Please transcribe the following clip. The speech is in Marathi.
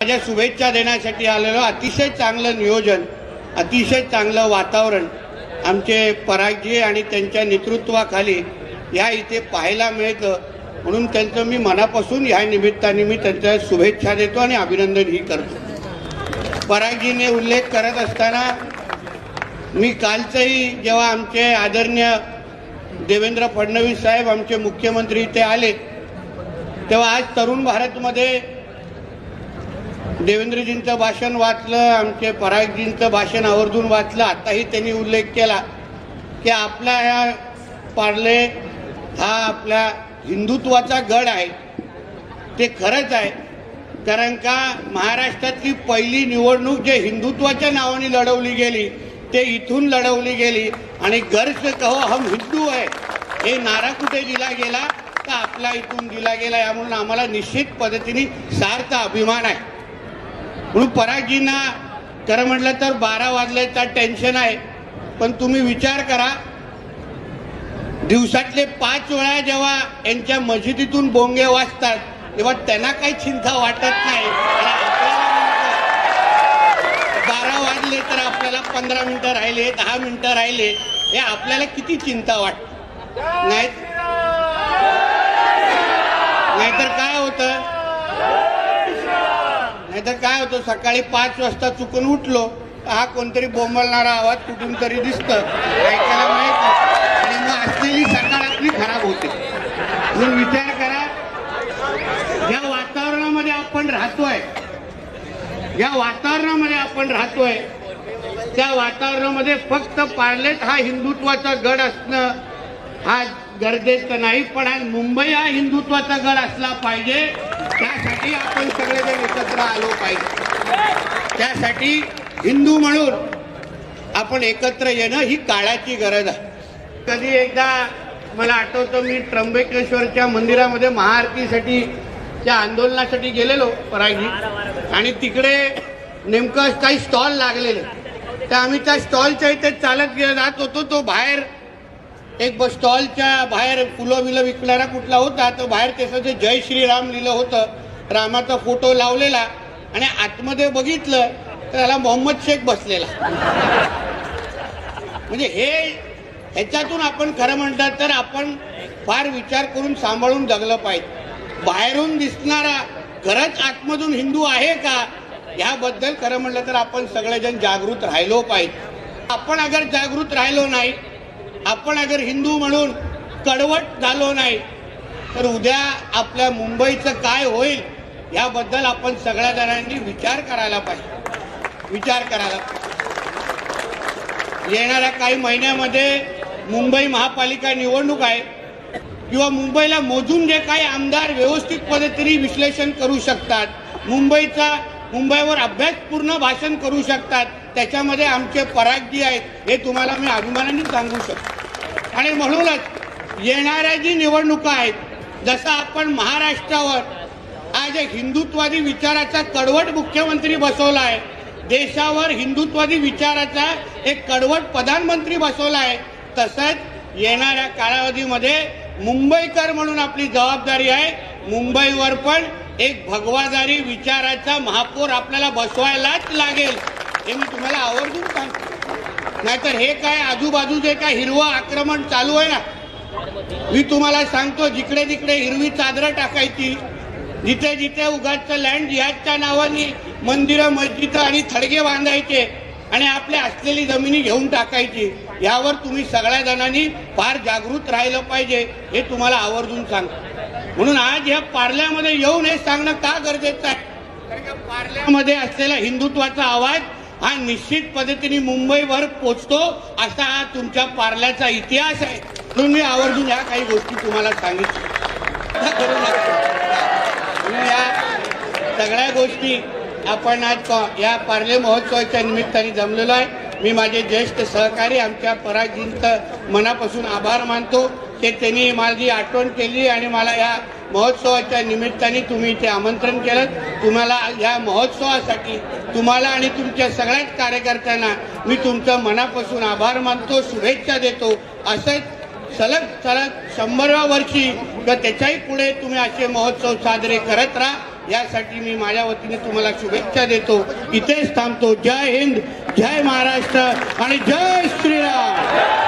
माझ्या शुभेच्छा देण्यासाठी आलेलो अतिशय चांगलं नियोजन अतिशय चांगलं वातावरण आमचे परागजी आणि त्यांच्या नेतृत्वाखाली ह्या इथे पाहायला मिळतं. म्हणून त्यांचं मी मनापासून ह्या निमित्ताने मी त्यांच्या शुभेच्छा देतो आणि अभिनंदनही करतो. परागजीने उल्लेख करत असताना मी कालचंही जेव्हा आमचे आदरणीय देवेंद्र फडणवीस साहेब आमचे मुख्यमंत्री इथे आले तेव्हा आज तरुण भारतमध्ये देवेंद्रजींचं भाषण वाचलं आमचे परागजींचं भाषण आवर्जून वाचलं आताही त्यांनी उल्लेख केला की आपला ह्या पार्ले हा आपल्या हिंदुत्वाचा गड आहे. ते खरंच आहे. कारण का महाराष्ट्रातली पहिली निवडणूक जे हिंदुत्वाच्या नावाने लढवली गेली ते इथून लढवली गेली आणि गर्ज कहो हम हिंदू आहे हे नारा कुठे दिला गेला? तर आपला इथून दिला गेला. यामुळे आम्हाला निश्चित पद्धतीने सार्थ अभिमान आहे. म्हणून परागजींना खरं म्हटलं तर बारा वाजल्याचा टेन्शन आहे. पण तुम्ही विचार करा दिवसातले पाच वेळा जेव्हा यांच्या मशिदीतून बोंगे वाजतात तेव्हा त्यांना काही चिंता वाटत नाही. बारा वाजले तर आपल्याला पंधरा मिनिटं राहिले दहा मिनिटं राहिले हे आपल्याला किती चिंता वाटत. नाही नाहीतर काय होतं? नाहीतर काय होतं सकाळी पाच वाजता चुकून उठलो तर हा कोणतरी बोंबलणारा आवाज कुठून तरी दिसतं. ऐकायला मिळतं आणि मग असलेली सकाळ आपली खराब होते. म्हणून विचार करा या वातावरणामध्ये आपण राहतोय या वातावरणामध्ये आपण राहतोय त्या वातावरणामध्ये फक्त पार्लेट हा हिंदुत्वाचा गड असणं हा गरजेचं नाही पण आज मुंबई हा हिंदुत्वाचा गड असला पाहिजे. त्यासाठी आपण सगळेजण एकत्र आलो पाहिजे. त्यासाठी हिंदू म्हणून आपण एकत्र येणं ही काळाची गरज आहे. कधी एकदा मला आठवतं मी त्र्यंबकेश्वरच्या मंदिरामध्ये महाआरतीसाठी त्या आंदोलनासाठी गेलेलो परागी आणि तिकडे नेमकं काही स्टॉल लागलेले. तर आम्ही त्या स्टॉलच्या इथे चालत जात होतो तो बाहेर एक बस स्टॉलच्या बाहेर फुलं बिलं विकणारा कुठला होता तर बाहेर त्याचं जे जय श्रीराम लिहिलं होतं. रामाचा फोटो लावलेला आणि आतमध्ये बघितलं तर त्याला मोहम्मद शेख बसलेला. म्हणजे हे ह्याच्यातून आपण खरं म्हणतात तर आपण फार विचार करून सांभाळून जगलं पाहिजे. बाहेरून दिसणारा खरंच आतमधून हिंदू आहे का? ह्याबद्दल खरं म्हटलं तर आपण सगळेजण जागृत राहिलो पाहिजे. आपण अगर जागृत राहिलो नाही आपण अगर हिंदू म्हणून कडवट झालो नाही तर उद्या आपल्या मुंबईचं काय होईल याबद्दल आपण सगळ्या जणांनी विचार करायला पाहिजे. विचार करायला पाहिजे. येणाऱ्या काही महिन्यामध्ये मुंबई महापालिका निवडणूक आहे किंवा मुंबईला मोजून जे काही आमदार व्यवस्थित पद्धतीने विश्लेषण करू शकतात मुंबईचा मुंबईवर अभ्यासपूर्ण भाषण करू शकतात त्याच्यामध्ये आमचे पराग जी आहेत हे तुम्हाला मी अभिमानाने सांगू शकतो. आणि म्हणूनच येणाऱ्या जी निवडणुका आहेत जसं आपण महाराष्ट्रावर आज एक हिंदुत्वादी विचाराचा कडवट मुख्यमंत्री बसवला आहे देशावर हिंदुत्वादी विचाराचा एक कडवट प्रधानमंत्री बसवला आहे तसंच येणाऱ्या कालावधीमध्ये मुंबईकर म्हणून आपली जबाबदारी आहे मुंबईवर पण एक भगवादारी विचाराचा महापौर आपल्याला बसवायलाच लागेल. हे मी तुम्हाला आवर्जून सांगतो नाहीतर हे काय आजूबाजू जे काय हिरवं आक्रमण चालू आहे ना? मी तुम्हाला सांगतो जिकडे तिकडे हिरवी चादरं टाकायची जिथे जिथे उगाचं लँड जिहाजच्या नावाने मंदिरं मस्जिदं आणि थडगे बांधायचे आणि आपल्या असलेली जमिनी घेऊन टाकायची यावर तुम्ही सगळ्या जणांनी फार जागृत राहिलं पाहिजे हे तुम्हाला आवर्जून सांगतो म्हणून आज या पार्ल्यामध्ये येऊन हे सांगणं का गरजेचं आहे? कारण का पार्ल्यामध्ये असलेला हिंदुत्वाचा आवाज हा निश्चित पद्धतीने मुंबईवर पोचतो असा हा तुमच्या पार्ल्याचा इतिहास आहे. म्हणून मी आवर्जून ह्या काही गोष्टी तुम्हाला सांगितल्या. करू नका. या सगळ्या गोष्टी आपण आज या पार्ले महोत्सवाच्या निमित्ताने जमलेलो आहे. मी माझे ज्येष्ठ सहकारी आमच्या पराजींचं मनापासून आभार मानतो. की त्यांनी माझी आठवण केली आणि मला या महोत्सवाच्या निमित्ताने तुम्ही इथे आमंत्रण केलं. तुम्हाला या महोत्सवासाठी तुम्हाला आणि तुमच्या सगळ्याच कार्यकर्त्यांना मी तुमचं मनापासून आभार मानतो शुभेच्छा देतो. असंच सलग सलग शंभरव्या वर्षी किंवा त्याच्याही पुढे तुम्ही असे महोत्सव साजरे करत राहा. यासाठी मी माझ्या वतीने तुम्हाला शुभेच्छा देतो. इथेच थांबतो. जय हिंद जय महाराष्ट्र आणि जय श्रीराम.